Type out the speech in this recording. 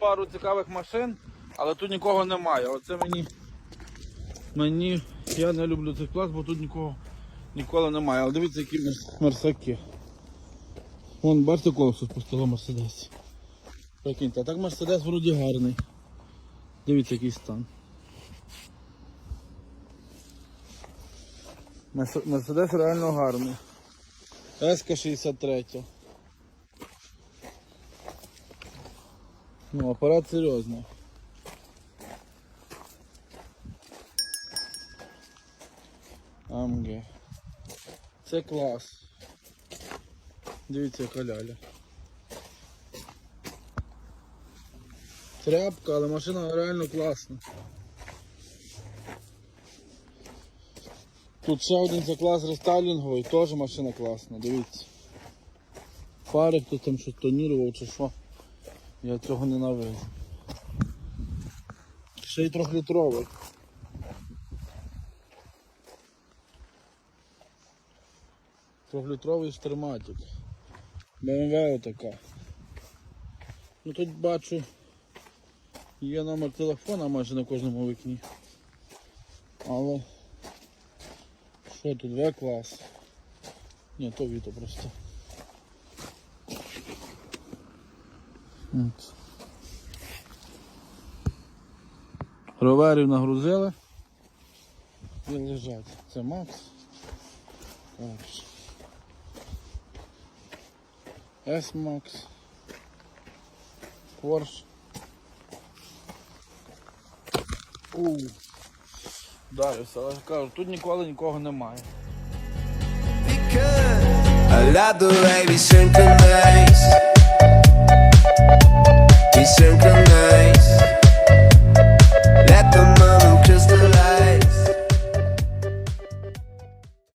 пару цікавих машин, але тут нікого немає. Оце мені. Мені. Я не люблю цей клас, бо тут нікого ніколи немає. Але дивіться, які мерсаки. Вон, бачите, колесо спустило Мерседес. Прикиньте, а так Мерседес вроді гарний. Дивіться, який стан. Мерседес реально гарний. СК-63. Ну, апарат серйозний. АМГ. Це клас. Дивіться, яка ляля. Тряпка, але машина реально класна. Тут ще один це клас рестайлінговий, теж машина класна, дивіться. Фари хто там щось тонірував чи що. Я цього ненавижу. Ще й трьохлітровий. Трьохлітровий штурматик. BMW така. Ну тут бачу є номер телефона майже на кожному вікні. Але що тут В клас? Ні, то Віто просто. От. Роверів нагрузили і лежать. Це Макс. Так. S-Max. Porsche. У. Вдарився, але кажу, тут ніколи нікого немає. I love the way we synchronize. We